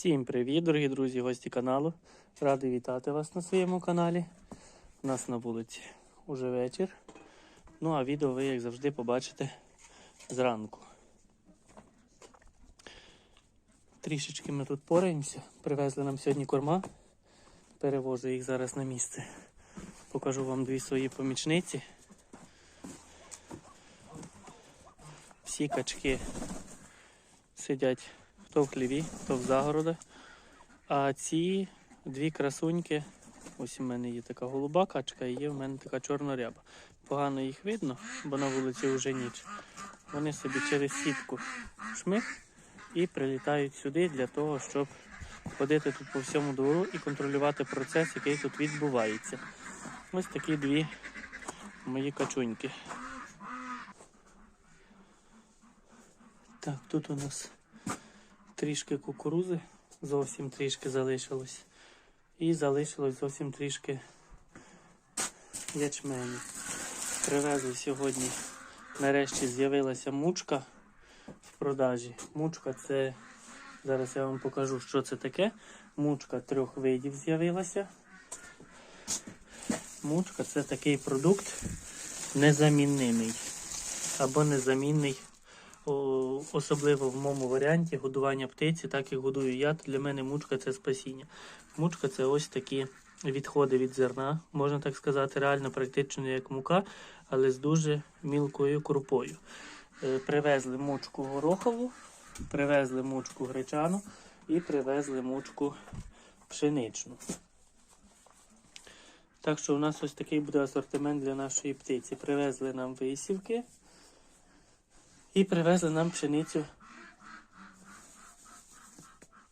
Всім привіт, дорогі друзі, гості каналу. Радий вітати вас на своєму каналі. У нас на вулиці уже вечір. Ну а відео ви, як завжди, побачите зранку. Трішечки ми тут пораємося. Привезли нам сьогодні корма. Перевожу їх зараз на місце. Покажу вам дві свої помічниці. Всі качки сидять хто в хліві, хто в загородах. А ці дві красуньки, ось у мене є така голуба качка і є в мене така чорна ряба. Погано їх видно, бо на вулиці вже ніч. Вони собі через сітку шмих і прилітають сюди для того, щоб ходити тут по всьому двору і контролювати процес, який тут відбувається. Ось такі дві мої качуньки. Так, тут у нас трішки кукурузи, зовсім трішки залишилось. І залишилось зовсім трішки ячменю. Привезли сьогодні, нарешті з'явилася мучка в продажі. Мучка це, зараз я вам покажу, що це таке. Мучка трьох видів з'явилася. Мучка це такий продукт незаміннимий або незамінний особливо в моєму варіанті годування птиці, так як годую я, то для мене мучка це спасіння. Мучка це ось такі відходи від зерна, можна так сказати, реально практично як мука, але з дуже мілкою крупою. Е, Привезли мучку горохову, привезли мучку гречану і привезли мучку пшеничну. Так що у нас ось такий буде асортимент для нашої птиці. Привезли нам висівки. І привезли нам пшеницю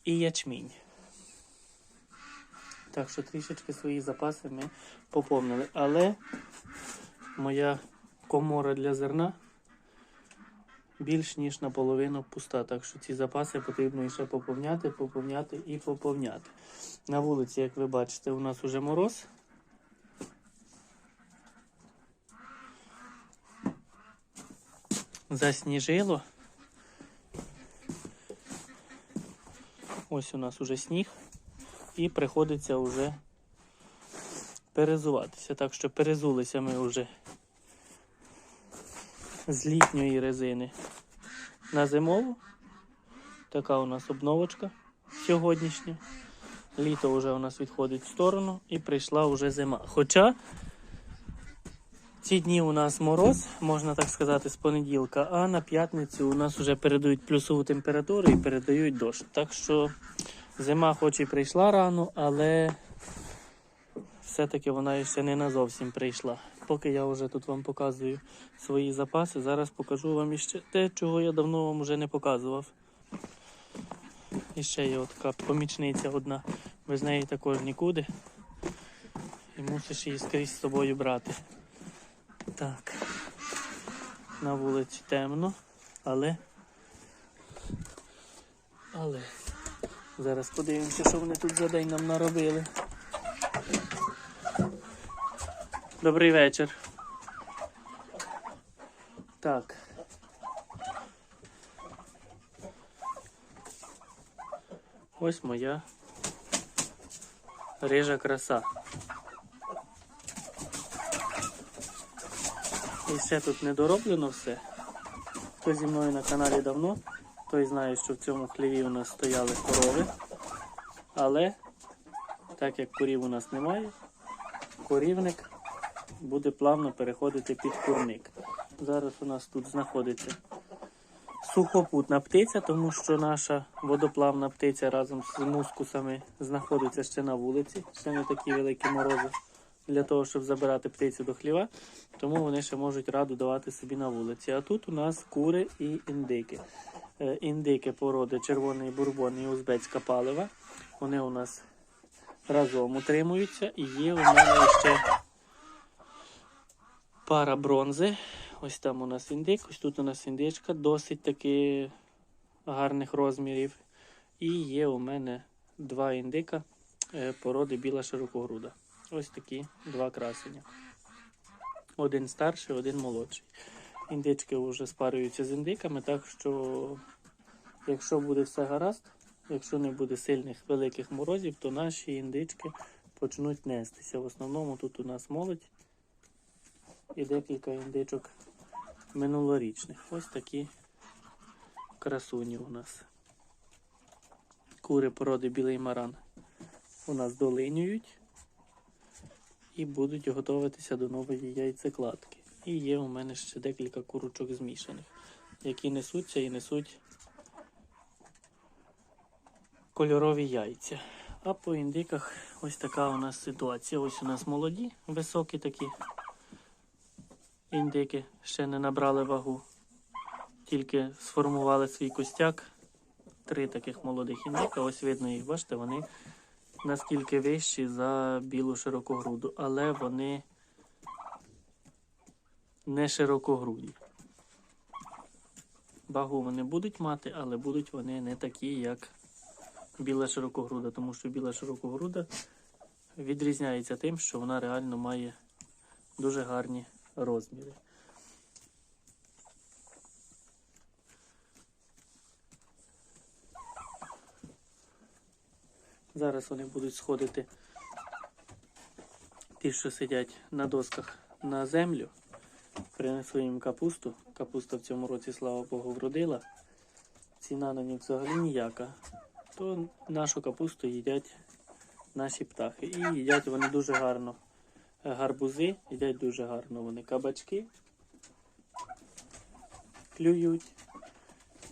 і ячмінь. Так що трішечки свої запаси ми поповнили. Але моя комора для зерна більш ніж наполовину пуста. Так що ці запаси потрібно ще поповняти, поповняти і поповняти. На вулиці, як ви бачите, у нас уже мороз. Засніжило. Ось у нас уже сніг. І приходиться вже перезуватися. Так що перезулися ми вже з літньої резини на зимову. Така у нас обновочка сьогоднішня. Літо вже у нас відходить в сторону і прийшла вже зима. Хоча ці дні у нас мороз, можна так сказати, з понеділка, а на п'ятницю у нас вже передають плюсову температуру і передають дощ. Так що зима хоч і прийшла рано, але все-таки вона ще не назовсім прийшла. Поки я вже тут вам показую свої запаси, зараз покажу вам іще те, чого я давно вам вже не показував. І ще є така помічниця одна, без неї також нікуди. І мусиш її скрізь з собою брати. Так. На вулиці темно, але. Але. Зараз подивимося, що вони тут за день нам наробили. Добрий вечір. Так. Ось моя рижа краса. І ще тут не дороблено все. Хто зі мною на каналі давно, той знає, що в цьому хліві у нас стояли корови. Але, так як корів у нас немає, корівник буде плавно переходити під курник. Зараз у нас тут знаходиться сухопутна птиця, тому що наша водоплавна птиця разом з мускусами знаходиться ще на вулиці, ще не такі великі морози для того, щоб забирати птицю до хліва, тому вони ще можуть раду давати собі на вулиці. А тут у нас кури і індики. Е, Індики породи червоний бурбон і узбецька палива. Вони у нас разом утримуються. І є у мене ще пара бронзи. Ось там у нас індик, ось тут у нас індичка, досить таки гарних розмірів. І є у мене два індика е, породи біла широкогруда. Ось такі два красення. Один старший, один молодший. Індички вже спарюються з індиками, так що, якщо буде все гаразд, якщо не буде сильних великих морозів, то наші індички почнуть нестися. В основному тут у нас молодь і декілька індичок минулорічних. Ось такі красуні у нас. Кури породи білий маран у нас долинюють і будуть готуватися до нової яйцекладки. І є у мене ще декілька курочок змішаних, які несуться і несуть кольорові яйця. А по індиках ось така у нас ситуація. Ось у нас молоді, високі такі індики, ще не набрали вагу, тільки сформували свій костяк. Три таких молодих індика. Ось видно їх, бачите, вони наскільки вищі за білу широкогруду, але вони не широкогруді. Вагу вони будуть мати, але будуть вони не такі, як біла широкогруда, тому що біла широкогруда відрізняється тим, що вона реально має дуже гарні розміри. Зараз вони будуть сходити ті, що сидять на досках на землю. Принесу їм капусту. Капуста в цьому році, слава Богу, вродила. Ціна на них взагалі ніяка. То нашу капусту їдять наші птахи. І їдять вони дуже гарно. Гарбузи їдять дуже гарно. Вони кабачки клюють.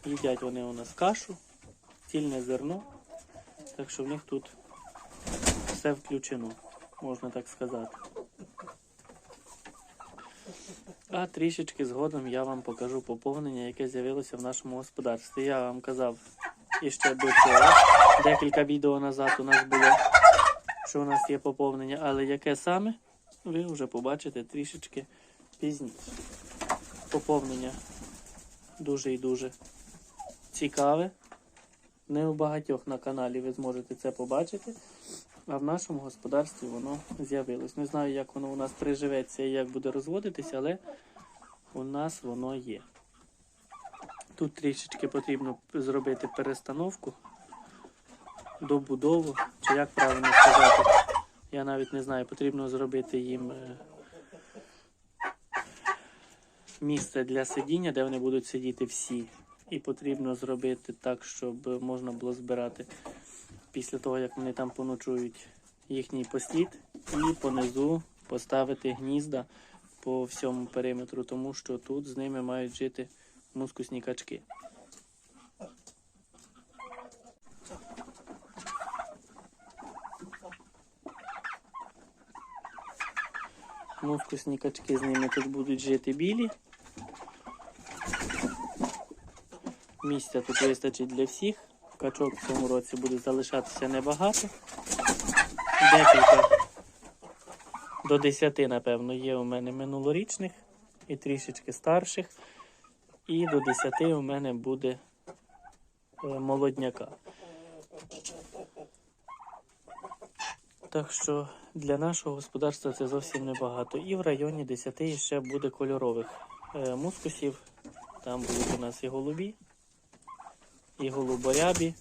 Їдять вони у нас кашу, цільне зерно. Так що в них тут все включено, можна так сказати. А трішечки згодом я вам покажу поповнення, яке з'явилося в нашому господарстві. Я вам казав іще до цього. Декілька відео назад у нас було, що у нас є поповнення, але яке саме, ви вже побачите трішечки пізніше. Поповнення дуже і дуже цікаве. Не у багатьох на каналі ви зможете це побачити, а в нашому господарстві воно з'явилось. Не знаю, як воно у нас приживеться і як буде розводитися, але у нас воно є. Тут трішечки потрібно зробити перестановку, добудову, чи як правильно сказати. Я навіть не знаю, потрібно зробити їм е, місце для сидіння, де вони будуть сидіти всі. І потрібно зробити так, щоб можна було збирати після того, як вони там поночують їхній послід, і понизу поставити гнізда по всьому периметру, тому що тут з ними мають жити мускусні качки. Мускусні качки з ними тут будуть жити білі. Місця тут вистачить для всіх. Качок в цьому році буде залишатися небагато. Декілька до 10, напевно, є у мене минулорічних і трішечки старших. І до 10 у мене буде е, молодняка. Так що для нашого господарства це зовсім небагато. І в районі 10 ще буде кольорових е, мускусів. Там будуть у нас і голубі, і голуборябі,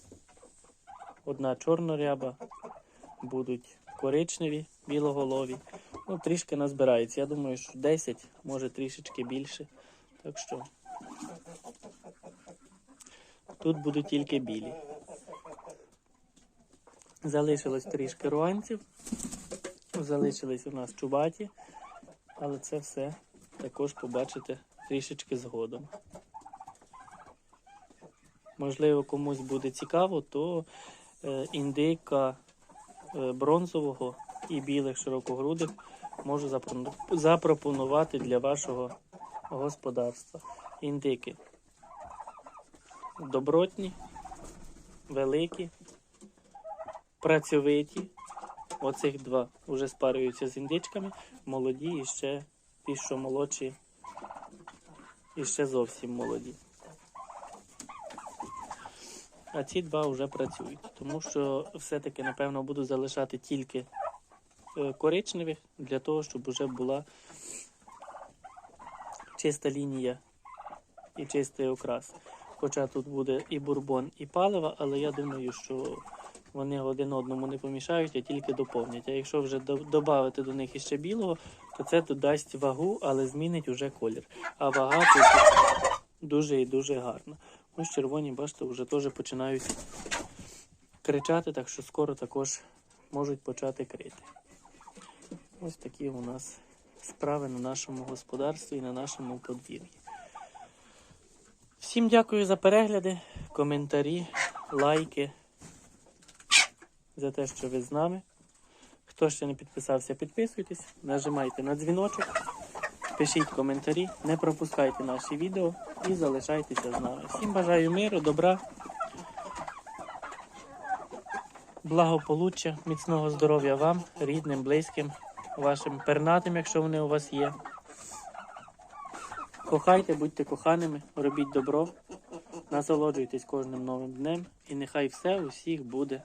одна чорноряба, будуть коричневі, білоголові. Ну, трішки назбирається. Я думаю, що 10, може трішечки більше. Так що тут будуть тільки білі. Залишилось трішки руанців. Залишились у нас чубаті, але це все також побачите трішечки згодом. Можливо, комусь буде цікаво, то е, індика е, бронзового і білих широкогрудих можу запропонувати для вашого господарства. Індики добротні, великі, працьовиті. Оцих два вже спарюються з індичками, молоді і ще ті, що молодші, і ще зовсім молоді. А ці два вже працюють, тому що все-таки, напевно, буду залишати тільки е, коричневих для того, щоб вже була чиста лінія і чистий окрас. Хоча тут буде і бурбон, і паливо, але я думаю, що вони один одному не помішають, а тільки доповнять. А якщо вже додати до них іще білого, то це додасть вагу, але змінить уже колір. А вага тут дуже і дуже гарна. Ось червоні, бачите, вже теж починають кричати, так що скоро також можуть почати крити. Ось такі у нас справи на нашому господарстві і на нашому подвір'ї. Всім дякую за перегляди, коментарі, лайки, за те, що ви з нами. Хто ще не підписався, підписуйтесь, нажимайте на дзвіночок, пишіть коментарі, не пропускайте наші відео і залишайтеся з нами. Всім бажаю миру, добра, благополуччя, міцного здоров'я вам, рідним, близьким, вашим пернатим, якщо вони у вас є. Кохайте, будьте коханими, робіть добро, насолоджуйтесь кожним новим днем, і нехай все у всіх буде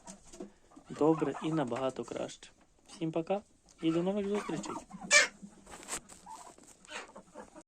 добре і набагато краще. Всім пока і до нових зустрічей!